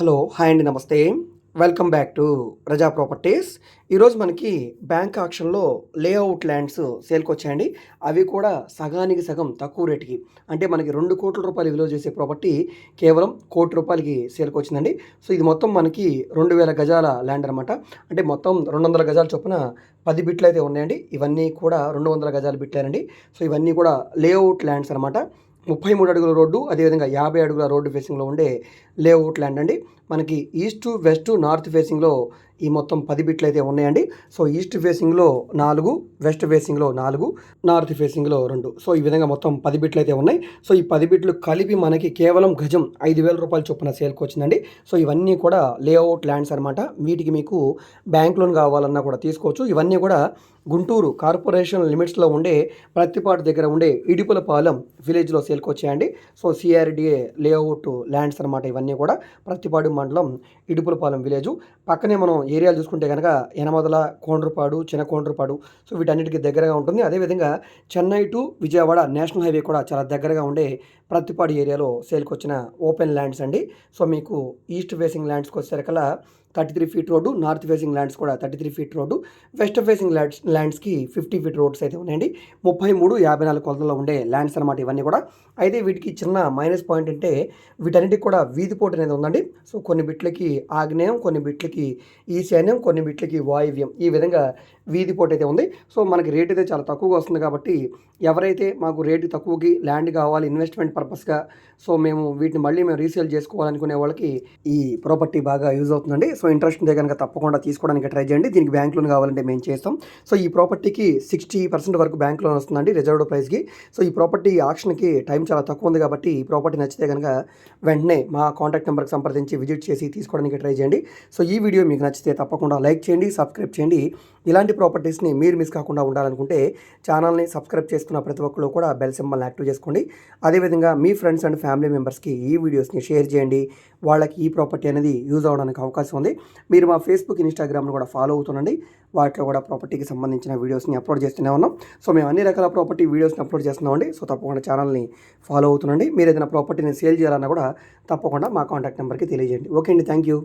Hello hi అండి నమస్తే. Welcome back to Raja properties ఈరోజు మనకి బ్యాంక్ ఆక్షన్లో లేఅవుట్ ల్యాండ్స్ సేల్కి వచ్చాయండి. అవి కూడా సగానికి సగం తక్కువ రేటుకి. అంటే మనకి రెండు కోట్ల రూపాయలు విలువ చేసే ప్రాపర్టీ కేవలం కోటి రూపాయలకి సేల్కి వచ్చిందండి. సో ఇది మొత్తం మనకి రెండు వేల గజాల ల్యాండ్ అనమాట అంటే మొత్తం రెండు వందల గజాల చొప్పున పది బిట్లు అయితే ఉన్నాయండి. ఇవన్నీ కూడా రెండు వందల గజాల బిట్లేనండి. సో ఇవన్నీ కూడా లేఅవుట్ ల్యాండ్స్ అనమాట ముప్పై మూడు అడుగుల రోడ్డు అదేవిధంగా యాభై అడుగుల రోడ్డు ఫేసింగ్లో ఉండే లేఅవుట్ ల్యాండ్ అండి. మనకి ఈస్ట్ వెస్ట్ నార్త్ ఫేసింగ్లో ఈ మొత్తం పది బిట్లు అయితే ఉన్నాయండి. సో ఈస్ట్ ఫేసింగ్లో నాలుగు వెస్ట్ ఫేసింగ్లో నాలుగు నార్త్ ఫేసింగ్లో రెండు. సో ఈ విధంగా మొత్తం పది బిట్లు అయితే ఉన్నాయి. సో ఈ పది బిట్లు కలిపి మనకి కేవలం గజం ఐదు వేల రూపాయలు చొప్పున సేల్కి వచ్చిందండి. సో ఇవన్నీ కూడా లేఅవుట్ ల్యాండ్స్ అనమాట వీటికి మీకు బ్యాంక్ లోన్ కావాలన్నా కూడా తీసుకోవచ్చు. ఇవన్నీ కూడా గుంటూరు కార్పొరేషన్ లిమిట్స్లో ఉండే ప్రతిపాటు దగ్గర ఉండే ఇడుపులపాలెం విలేజ్లో సేల్కి వచ్చాయండి. సో సిఆర్డిఏ లేఅవుట్ ల్యాండ్స్ అనమాట ఇవన్నీ కూడా ప్రతిపాడు మండలం ఇడుపులపాలెం విలేజు. పక్కనే మనం ఏరియాలు చూసుకుంటే కనుక యనమదల కోండ్రపాడు చిన్న కోండ్రపాడు సో వీటన్నిటికీ దగ్గరగా ఉంటుంది. అదేవిధంగా Chennai to Vijayawada national highway కూడా చాలా దగ్గరగా ఉండే ప్రతిపాడు ఏరియాలో సేల్కి వచ్చిన ఓపెన్ ల్యాండ్స్ అండి. సో మీకు ఈస్ట్ ఫేసింగ్ ల్యాండ్స్కి వచ్చేసరికల్లా thirty three feet road north facing lands కూడా thirty three feet road west facing lands ల్యాండ్స్కి fifty feet roads అయితే ఉన్నాయండి. ముప్పై మూడు యాభై నాలుగు కొలతల్లో ఉండే ల్యాండ్స్ అనమాట ఇవన్నీ కూడా. అయితే వీటికి చిన్న మైనస్ పాయింట్ అంటే వీటన్నిటికి కూడా వీధి పోటు అనేది ఉందండి. సో కొన్ని బిట్లకి ఆగ్నేయం కొన్ని బిట్లకి ఈశాన్యం కొన్ని బిట్లకి వాయువ్యం ఈ విధంగా వీధి పోటీ అయితే ఉంది. సో మనకి రేట్ అయితే చాలా తక్కువగా వస్తుంది కాబట్టి ఎవరైతే మాకు రేటు తక్కువకి ల్యాండ్ కావాలి ఇన్వెస్ట్మెంట్ పర్పస్గా సో మేము వీటిని మళ్ళీ మేము రీసేల్ చేసుకోవాలనుకునే వాళ్ళకి ఈ ప్రాపర్టీ బాగా యూజ్ అవుతుందండి. సో ఇంట్రెస్ట్ ఉంటే కనుక తప్పకుండా తీసుకోవడానికి ట్రై చేయండి. దీనికి బ్యాంక్ లోన్ కావాలంటే మేము చేస్తాం. సో ఈ ప్రాపర్టీకి సిక్స్టీ పర్సెంట్ వరకు బ్యాంక్ లోన్ వస్తుందండి రిజర్వ్డ్ ప్రైస్కి. సో ఈ ప్రాపర్టీ ఆక్షన్కి టైం చాలా తక్కువ ఉంది కాబట్టి ఈ ప్రాపర్టీ నచ్చితే కనుక వెంటనే మా కాంటాక్ట్ నెంబర్కి సంప్రదించి విజిట్ చేసి తీసుకోవడానికి ట్రై చేయండి. సో ఈ వీడియో మీకు నచ్చితే తప్పకుండా లైక్ చేయండి సబ్స్క్రైబ్ చేయండి. ఇలాంటి ప్రాపర్టీస్ని మీరు మిస్ కాకుండా ఉండాలనుకుంటే ఛానల్ని సబ్స్క్రైబ్ చేసుకున్న ప్రతి ఒక్కరు కూడా బెల్ సింబల్ని యాక్టివ్ చేసుకోండి. అదేవిధంగా మీ ఫ్రెండ్స్ అండ్ ఫ్యామిలీ మెంబర్స్కి ఈ వీడియోస్ని షేర్ చేయండి. వాళ్ళకి ఈ ప్రాపర్టీ అనేది యూజ్ అవడానికి అవకాశం ఉంది. మీరు మా ఫేస్బుక్ ఇన్స్టాగ్రామ్ను కూడా ఫాలో అవుతుండండి. వాటిలో కూడా ప్రాపర్టీకి సంబంధించిన వీడియోస్ని అప్లోడ్ చేస్తూనే ఉన్నాం. సో మేము అన్ని రకాల ప్రాపర్టీ వీడియోస్ని అప్లోడ్ చేస్తున్నామండి సో తప్పకుండా ఛానల్ని ఫాలో అవుతుండండి. మీరు ఏదైనా ప్రాపర్టీని సేల్ చేయాలన్నా కూడా తప్పకుండా మా కాంటాక్ట్ నెంబర్కి తెలియజేయండి. ఓకే అండి. Thank you.